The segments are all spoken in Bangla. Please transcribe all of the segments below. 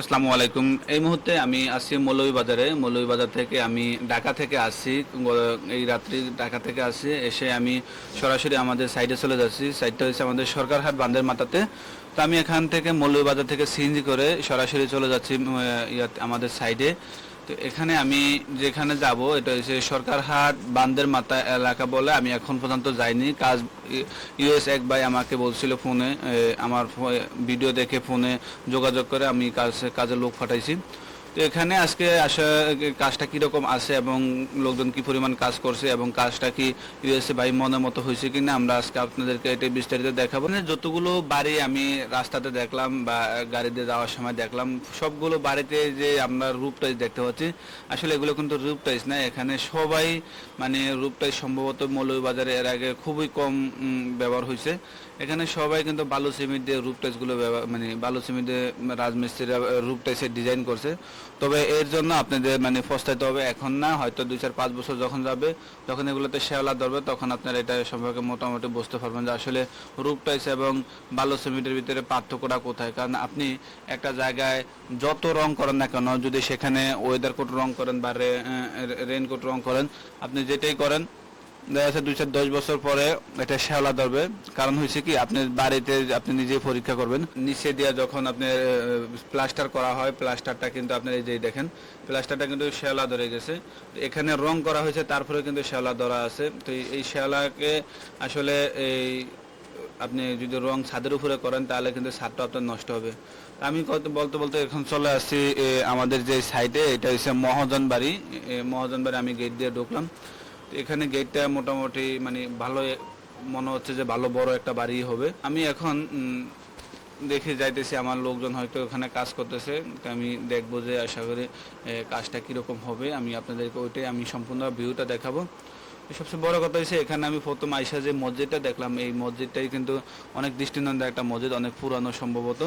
আসসালামু আলাইকুম। এই মুহূর্তে আমি আসছি মৌলভীবাজারে। মৌলভীবাজার থেকে আমি ঢাকা থেকে আসছি। এই রাত্রি ঢাকা থেকে আসি এসে আমি সরাসরি আমাদের সাইডে চলে যাচ্ছি। সাইডটা হচ্ছে আমাদের সরকারহাট বান্ধের মাথাতে। তো আমি এখান থেকে মৌলভীবাজার থেকে সিএনজি করে সরাসরি চলে যাচ্ছি আমাদের সাইডে তো এখানে আমি যেখানে যাব, এটা হচ্ছে সরকারহাট, বান্দের মাথা এলাকা বলে আমি এখন পর্যন্ত যাইনি। কাজ, ইউএস এক ভাই আমাকে বলছিল ফোনে আমার ভিডিও দেখে ফোনে যোগাযোগ করে আমি কাজ কাজের লোক পাঠাইছি। এখানে আজকে আসা, কাজটা কীরকম আছে এবং লোকজন কি পরিমাণ কাজ করছে এবং কাজটা কি ইউএসএ ভাই মনের মতো হয়েছে কিনা আমরা আজকে আপনাদেরকে এটা বিস্তারিত দেখাবো। মানে যতগুলো বাড়ি আমি রাস্তাতে দেখলাম বা গাড়িতে যাওয়ার সময় দেখলাম, সবগুলো বাড়িতে যে আমরা রূপ টাইজ দেখতে পাচ্ছি, আসলে এগুলো কিন্তু রূপ টাইজ না, এখানে সবাই মানে রূপ টাইজ সম্ভবত মৌলভীবাজারে এর আগে খুবই কম ব্যবহার হয়েছে। এখানে সবাই কিন্তু বালু সিমেন্ট দিয়ে রূপ ব্যবহার মানে বালু সিমেন্ট দিয়ে রাজমিস্ত্রিরা রূপ টাইসের ডিজাইন করছে। তবে এর জন্য আপনাদের মানে পস্তাইতে হবে এখন না, হয়তো দুই চার পাঁচ বছর যখন যাবে, যখন এগুলোতে শেওলা ধরবে, তখন আপনারা এটা সম্পর্কে মোটামুটি বুঝতে পারবেন যে আসলে রূপটাইস এবং বালো সিমেন্টের ভিতরে পার্থক্যটা কোথায়। কারণ আপনি একটা জায়গায় যত রং করেন না কেন, যদি সেখানে ওয়েদার কোট রং করেন বা রেনকোট রং করেন, আপনি যেটাই করেন দেখা যাচ্ছে দুই চার দশ বছর পরে এটা শ্যাওলা ধরবে। কারণ হয়েছে কি, আপনি বাড়িতে আপনি নিজে পরীক্ষা করবেন। নিচে দিয়ে যখন আপনি প্লাস্টার করা হয়, প্লাস্টারটা কিন্তু আপনার এই যে দেখেন, প্লাস্টারটা কিন্তু শ্যাওলা ধরে গেছে। এখানে রং করা হয়েছে তারপরে কিন্তু শ্যাওলা ধরা আছে। তো এই- শ্যাওলাকে আসলে এই আপনি যদি রং ছাদের উপরে করেন, তাহলে কিন্তু ছাদটা আপনার নষ্ট হবে। আমি কত বলতে বলতে এখন চলে আসছি আমাদের যে সাইডে এটা হচ্ছে মহাজন বাড়ি মহাজন বাড়ি আমি গেট দিয়ে ঢুকলাম। এখানে গেটটা মোটামুটি মানে ভালো মনে হচ্ছে যে ভালো বড় একটা বাড়ি হবে। আমি এখন দেখে যাইতেছি, আমার লোকজন হয়তো ওখানে কাজ করতেছে। আমি দেখব যে আশা করি কাজটা কীরকম হবে। আমি আপনাদেরকে ওইটাই, আমি সম্পূর্ণ ভিউটা দেখাবো। সবচেয়ে বড় কথা হচ্ছে এখানে আমি প্রথম আইসা যে মসজিদটা দেখলাম, এই মসজিদটাই কিন্তু অনেক দৃষ্টিনন্দন একটা মসজিদ, অনেক পুরানো সম্ভবত।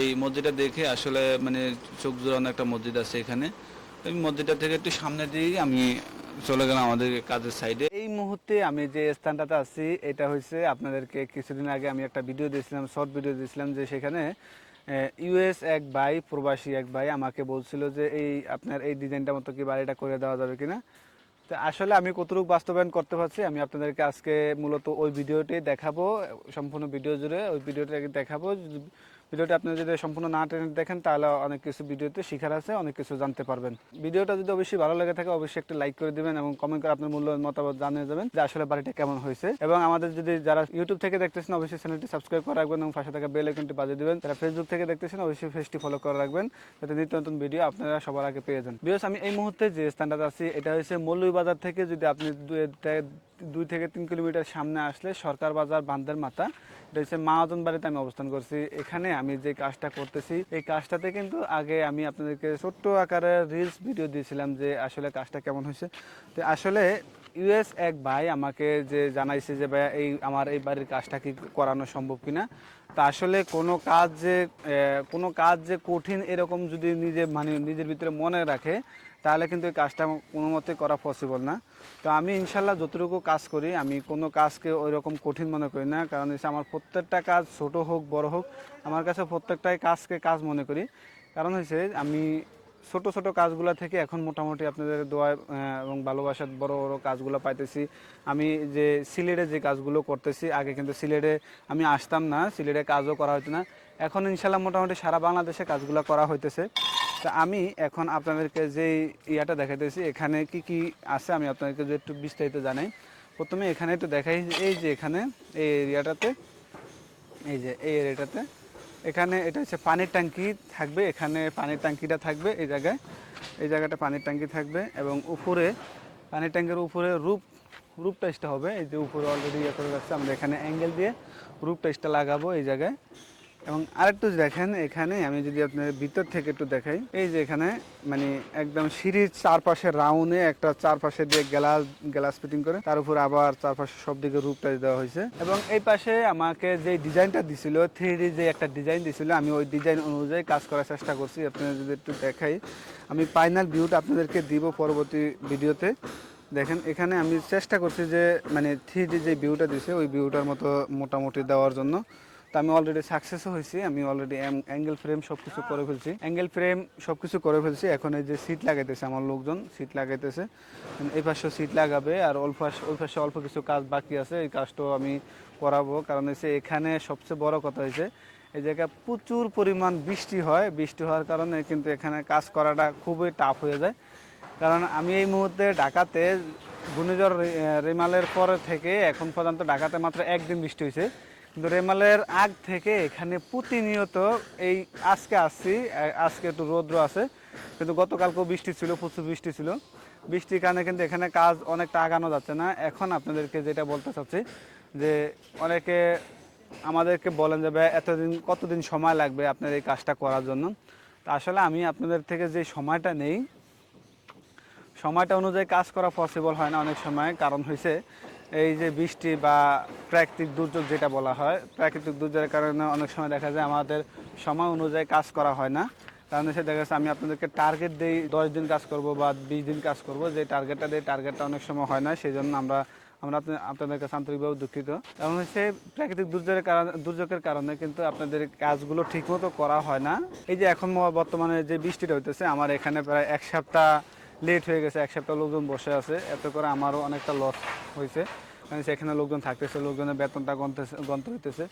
এই মসজিদটা দেখে আসলে মানে চোখ জোড়ানো একটা মসজিদ আছে এখানে। আমি মসজিদটা থেকে একটু সামনে দিয়ে আমি চলে গেলাম আমাদের কাজের সাইডে এই মুহূর্তে আমি যে স্থানটাতে আছি, এটা হয়েছে আপনাদেরকে কিছুদিন আগে আমি একটা ভিডিও দিয়েছিলাম শর্ট ভিডিও দিয়েছিলাম যে সেখানে ইউএস এক ভাই, প্রবাসী এক ভাই আমাকে বলছিল যে, এই আপনার এই ডিজাইনটা মতো কি বাড়িটা করে দেওয়া যাবে কিনা? তো আসলে আমি কতটুকু বাস্তবায়ন করতে পারছি, আমি আপনাদেরকে আজকে মূলত ওই ভিডিওটি দেখাবো, সম্পূর্ণ ভিডিও জুড়ে। ওই ভিডিওটাকে দেখাবো ভিডিওটা আপনি যদি সম্পূর্ণ না টেনে দেখেন, তাহলে অনেক কিছু ভিডিওতে শিখার আছে, অনেক কিছু জানতে পারবেন। ভিডিওটা যদি অবশ্যই ভালো লেগে থাকে, অবশ্যই একটা লাইক করে দিবেন এবং কমেন্ট করে আপনার মূল্য মতামত জানিয়ে যাবেন যে আসলে বাড়িটা কেমন হয়েছে। এবং আমাদের যদি যারা ইউটিউব থেকে দেখতেছেন, অবশ্যই চ্যানেলটি সাবস্ক্রাইব করে রাখবেন এবং পাশে থাকা বেল আইকনটি বাজিয়ে দিবেন। যারা ফেসবুক থেকে দেখতেছেন, অবশ্যই পেজটি ফলো করে রাখবেন, যাতে নিত্য নতুন ভিডিও আপনারা সবার আগে পেয়ে যান। বিকজ আমি এই মুহূর্তে যে স্থানটাতে আছি, এটা হচ্ছে মৌলভীবাজার থেকে যদি আপনি দুই থেকে তিন কিলোমিটার সামনে আসলে সরকার বাজার বান্দের মাথা। এটা হচ্ছে মাহাজন বাড়িতে আমি অবস্থান করছি। এখানে আমি যে কাজটা করতেছি, এই কাজটাতে কিন্তু আগে আমি আপনাদেরকে ছোট্ট আকারে রিলস ভিডিও দিয়েছিলাম যে আসলে কাজটা কেমন হয়েছে। তো আসলে ইউএস এক ভাই আমাকে যে জানাইছে যে ভাই এই আমার এই বাড়ির কাজটা কি করানো সম্ভব কিনা? তা আসলে কোনো কাজ যে কোনো কাজ যে কঠিন এরকম যদি নিজে মানে নিজের ভিতরে মনে রাখে তাহলে কিন্তু এই কাজটা কোনো মতে করা পসিবল না। তো আমি ইনশাল্লাহ যতটুকু কাজ করি, আমি কোনো কাজকে ওই রকম কঠিন মনে করি না। কারণ হচ্ছে আমার প্রত্যেকটা কাজ ছোট হোক, বড় হোক, আমার কাছে প্রত্যেকটাই কাজকে কাজ মনে করি। কারণ হচ্ছে আমি ছোট ছোট কাজগুলো থেকে এখন মোটামুটি আপনাদের দোয়া এবং ভালোবাসার বড় বড় কাজগুলো পাইতেছি। আমি যে সিলেটে যে কাজগুলো করতেছি, আগে কিন্তু সিলেটে আমি আসতাম না, সিলেটে কাজও করা হতো না। এখন ইনশাল্লাহ মোটামুটি সারা বাংলাদেশে কাজগুলো করা হইতেছে। তা আমি এখন আপনাদেরকে যে ইয়াটা দেখাইতেছি, এখানে কি কি আছে আমি আপনাদেরকে একটু বিস্তারিত জানাই। প্রথমে এখানে একটু দেখাই, এই যে এখানে, এই এরিয়াটাতে, এই যে এই এরিয়াটাতে, এখানে এটা হচ্ছে পানির ট্যাঙ্কি থাকবে, এখানে পানির ট্যাঙ্কিটা থাকবে এই জায়গায়, এই জায়গাটা পানির ট্যাঙ্কি থাকবে এবং উপরে পানির ট্যাঙ্কের উপরে রূপ রূপ টাইসটা হবে, এই যে উপরে অলরেডি ইয়ে করে রাখছে আমরা এখানে অ্যাঙ্গেল দিয়ে রূপ টাইসটা লাগাবো এই জায়গায়। এবং আরেকটু দেখেন, এখানে আমি যদি আপনার ভিতর থেকে একটু দেখাই, এই যে এখানে মানে একদম সিঁড়ির চারপাশে রাউন্ডে একটা চারপাশে দিয়ে গ্লাস গ্লাস ফিটিং করে, তার উপর আবার চারপাশে সব দিকে রূপ টাইস দেওয়া হয়েছে। এবং এই পাশে আমাকে যে ডিজাইনটা দিছিল থ্রি যে একটা ডিজাইন দিছিল, আমি ওই ডিজাইন অনুযায়ী কাজ করার চেষ্টা করছি। আপনাদের যদি একটু দেখাই, আমি ফাইনাল ভিউটা আপনাদেরকে দিব পরবর্তী ভিডিওতে। দেখেন, এখানে আমি চেষ্টা করছি যে মানে থ্রি যে ভিউটা দিছে, ওই ভিউটার মতো মোটামুটি দেওয়ার জন্য। তো আমি অলরেডি সাকসেসও হয়েছি, আমি অলরেডি অ্যাঙ্গেল ফ্রেম সব কিছু করে ফেলছি। অ্যাঙ্গেল ফ্রেম সব কিছু করে ফেলছি, এখন এই যে সিট লাগাইতেছে আমার লোকজন সিট লাগাইতেছে। এই পাশে সিট লাগাবে আর অল্প ওই পাশে অল্প কিছু কাজ বাকি আছে, এই কাজটাও আমি করাবো। কারণ হচ্ছে এখানে সবচেয়ে বড় কথা হয়েছে এই জায়গায় প্রচুর পরিমাণ বৃষ্টি হয়। বৃষ্টি হওয়ার কারণে কিন্তু এখানে কাজ করাটা খুবই টাফ হয়ে যায়। কারণ আমি এই মুহূর্তে ঢাকাতে ঘূর্ণিঝড় রেমালের পর থেকে এখন পর্যন্ত ঢাকাতে মাত্র একদিন বৃষ্টি হয়েছে। রেমালের আগ থেকে এখানে প্রতিনিয়ত এই আজকে আসছি আজকে একটু রৌদ্র আছে, কিন্তু গতকালকেও বৃষ্টি ছিল, প্রচুর বৃষ্টি ছিল। বৃষ্টির কারণে কিন্তু এখানে কাজ অনেকটা আগানো যাচ্ছে না। এখন আপনাদেরকে যেটা বলতে চাচ্ছি যে, অনেকে আমাদেরকে বলেন যে, ভাই, এতদিন, কতদিন সময় লাগবে আপনার এই কাজটা করার জন্য? তা আসলে আমি আপনাদের থেকে যে সময়টা নেই, সময়টা অনুযায়ী কাজ করা পসিবল হয় না অনেক সময়। কারণ হয়েছে এই যে বৃষ্টি বা প্রাকৃতিক দুর্যোগ যেটা বলা হয়, প্রাকৃতিক দুর্যোগের কারণে অনেক সময় দেখা যায় আমাদের সময় অনুযায়ী কাজ করা হয় না। কারণ হচ্ছে দেখা যাচ্ছে আমি আপনাদেরকে টার্গেট দিই, দশ দিন কাজ করব বা বিশ দিন কাজ করব, যে টার্গেটটা দিই টার্গেটটা অনেক সময় হয় না সেই জন্য আমরা আমরা আপনা- আপনাদের কাছে আন্তরিকভাবে দুঃখিত। কারণ হচ্ছে প্রাকৃতিক দুর্যোগের কারণে দুর্যোগের কারণে কিন্তু আপনাদের কাজগুলো ঠিকমতো করা হয় না। এই যে এখন বর্তমানে যে বৃষ্টিটা হইতেছে, আমার এখানে প্রায় এক সপ্তাহ লেট হয়ে গেছে, এক সপ্তাহ লোকজন বসে আছে, এতে করে আমারও অনেকটা লস হয়েছে। কারণ সেখানে লোকজন থাকতেছে, লোকজনের বেতনটা গন্তেছে গন্ত হইতেছে।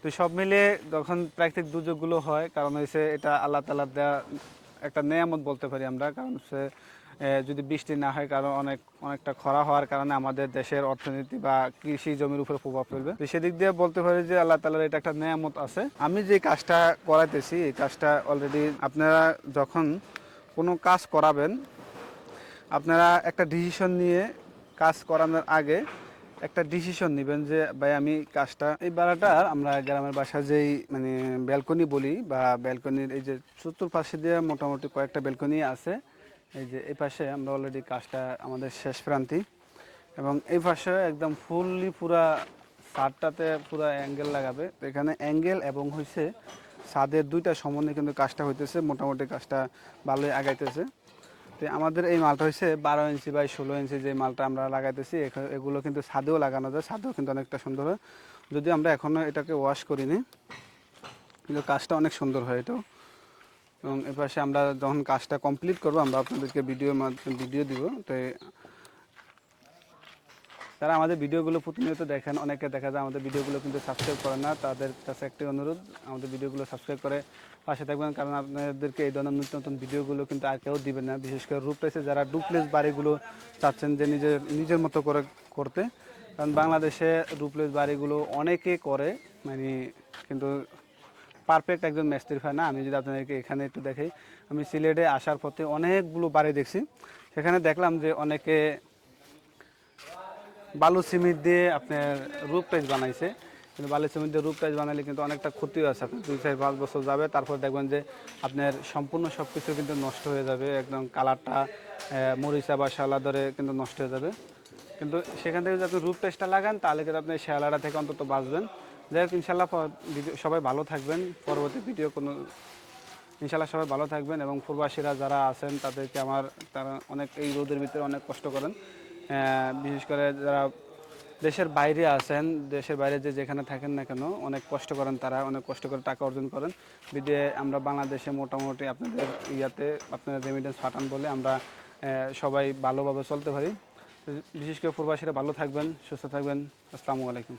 তো সব মিলে যখন প্রাকৃতিক দুর্যোগগুলো হয়, কারণ হয়েছে এটা আল্লাহ তালা দেওয়া একটা নেয়ামত বলতে পারি আমরা, কারণ হচ্ছে যদি বৃষ্টি না হয় কারণ অনেক, অনেকটা খরা হওয়ার কারণে আমাদের দেশের অর্থনীতি বা কৃষি জমির উপর প্রভাব ফেলবে। তো সেদিক দিয়ে বলতে পারি যে আল্লাহ তালার এটা একটা নেয়ামত আছে। আমি যে কাজটা করাইতেছি, এই কাজটা অলরেডি আপনারা যখন কোনো কাজ করাবেন আপনারা একটা ডিসিশন নিয়ে কাজ করানোর আগে একটা ডিসিশন নেবেন যে, ভাই, আমি কাজটা এই বেড়াটা আমরা গ্রামের বাসা যেই মানে ব্যালকনি বলি বা ব্যালকনির এই যে চতুর্পাশে দিয়ে মোটামুটি কয়েকটা ব্যালকনি আছে, এই যে এই পাশে আমরা অলরেডি কাজটা আমাদের শেষ প্রান্তি। এবং এই পাশে একদম ফুললি পুরা ছাদটাতে পুরা অ্যাঙ্গেল লাগাবে। এখানে অ্যাঙ্গেল এবং হয়েছে ছাদের দুইটা সমন্বয়ে কিন্তু কাজটা হইতেছে, মোটামুটি কাজটা ভালোই আগাইতেছে। তো আমাদের এই মালটা হচ্ছে বারো ইঞ্চি বা ষোলো ইঞ্চি যে মালটা আমরা লাগাইতেছি এগুলো কিন্তু ছাদেও লাগানো যায়, ছাদেও কিন্তু অনেকটা সুন্দর হয়। যদি আমরা এখনও এটাকে ওয়াশ করিনি, কিন্তু কাজটা অনেক সুন্দর হয় এটাও। এবং এপাশে আমরা যখন কাজটা কমপ্লিট করব, আমরা আপনাদেরকে ভিডিও ভিডিও দিব, তো যারা আমাদের ভিডিওগুলো প্রতিনিয়ত দেখেন, অনেকে দেখা যায় আমাদের ভিডিওগুলো কিন্তু সাবস্ক্রাইব করে না, তাদের কাছে একটি অনুরোধ, আমাদের ভিডিওগুলো সাবস্ক্রাইব করে পাশে থাকবেন, কারণ আপনাদেরকে এই ধরনের নতুন নতুন ভিডিওগুলো কিন্তু আর কেউ দিবেন না, বিশেষ করে রূপলেসে যারা ডুপ্লেস বাড়িগুলো চাচ্ছেন যে নিজের নিজের মতো করে করতে। কারণ বাংলাদেশে রূপলেস বাড়িগুলো অনেকে করে মানে কিন্তু পারফেক্ট একজন মিস্ত্রি হয় না, আমি যদি আপনাদেরকে এখানে একটু দেখাই, আমি সিলেটে আসার পথে অনেকগুলো বাড়ি দেখছি। সেখানে দেখলাম যে অনেকে বালু সিমেন্ট দিয়ে আপনার রূপ পেজ বানাইছে। কিন্তু বালু সিমেন্ট দিয়ে রূপ পেজ বানালে কিন্তু অনেকটা ক্ষতিও আছে। আপনার দুই চার পাঁচ বছর যাবে, তারপর দেখবেন যে আপনার সম্পূর্ণ সব কিছু কিন্তু নষ্ট হয়ে যাবে। একদম কালারটা মরিচা বা শালা ধরে কিন্তু নষ্ট হয়ে যাবে। কিন্তু সেখান থেকে যদি আপনি রূপ পেজটা লাগান, তাহলে কিন্তু আপনি শ্যালাটা থেকে অন্তত বাঁচবেন। যাই হোক ইনশাল্লাহ সবাই ভালো থাকবেন। পরবর্তী ভিডিও কোনো ইনশাল্লাহ সবাই ভালো থাকবেন এবং প্রবাসীরা যারা আছেন, তাদেরকে আমার, তারা অনেক, এই রোদের ভিতরে অনেক কষ্ট করেন। বিশেষ করে যারা দেশের বাইরে আছেন, দেশের বাইরে যে যেখানে থাকেন না কেন, অনেক কষ্ট করেন তারা, অনেক কষ্ট করে টাকা অর্জন করেন। বিদে আমরা বাংলাদেশে মোটামুটি আপনাদের ইয়াতে আপনাদের রেমিডেন্স ফাটান বলে আমরা সবাই ভালোভাবে চলতে পারি। বিশেষ করে প্রবাসীরা ভালো থাকবেন, সুস্থ থাকবেন। আসসালামু আলাইকুম।